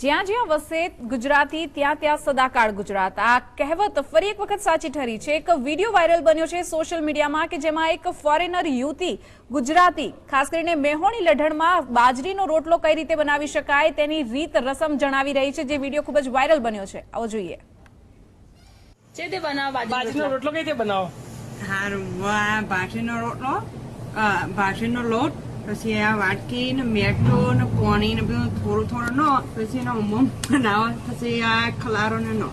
જ્યાં જ્યાં વસે ગુજરાતી ત્યાં ત્યાં સદાકાળ ગુજરાત. આ કહેવત ફરી એક વખત સાચી ઠરી છે. એક વીડિયો વાયરલ બન્યો છે સોશિયલ મીડિયામાં કે જેમાં એક ફોરેનર યુવતી ગુજરાતી ખાસ કરીને મેહોણી લઢણમાં બાજરીનો રોટલો કઈ રીતે બનાવી શકાય તેની રીત રસમ જણાવી રહી છે જે વીડિયો ખૂબ જ વાયરલ બન્યો છે. આવો જોઈએ. છે તે બનાવ બાજરી બાજરીનો રોટલો. કઈ રીતે બનાવો? રોટલો અ, લોટ પછી આ વાટકી ને મેટો ને પોણી ને બધું થોડું થોડું નો પછી એનો ઉમમ બનાવો પછી આ ખલારો ને. નો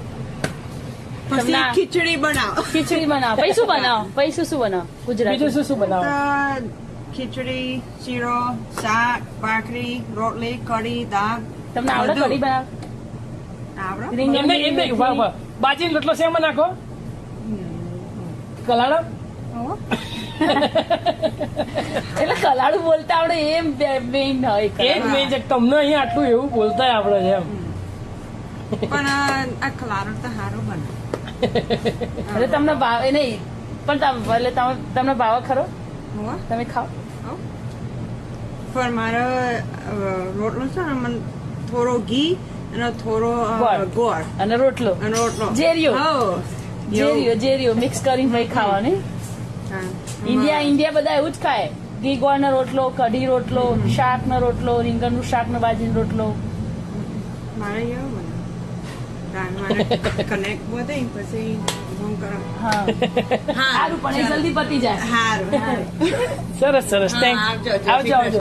પછી ખીચડી બનાવો. ખીચડી બનાવો. પછી શું બનાવો. પછી શું શું બનાવો બીજું શું શું બનાવો? ખીચડી શીરો શાક ભાખરી રોટલી કઢી દાળ. તમને આવડે. કઢી બનાવ આવડે? એમને એમને ઊભા ઊભા બાજરીનો રોટલો શેમાં નાખો? કલાડો હો? બોલતા આવડે એમ મેઇન હોય એ જ. છે તમને અહીંયા આટલું એવું બોલતા આવડે છે એમ. પણ આ ખલારો તો સારો બને. એટલે તમને ભાવે નહીં. પણ એટલે તમે- તમને ભાવે ખરો? તમે ખાઓ. પણ મારો રોટલો છે ને મને થોડો ઘી અને થોડો ગોળ. ગોળ. અને રોટલો. અને રોટલો. જેરિયો. હો. જેરીઓ જેરીઓ મિક્સ કરીને ભાઈ ખાવાની. ઇન્ડિયા ઇન્ડિયા બધા એવું જ ખાય. ઘી ગોળનો રોટલો કઢી રોટલો શાકનો રોટલો રીંગણનું શાકનો બાજરીનો રોટલો. મારે નું શાક તાન બાજી નો હારું હારું. સરસ સરસ. આવજો આવજો.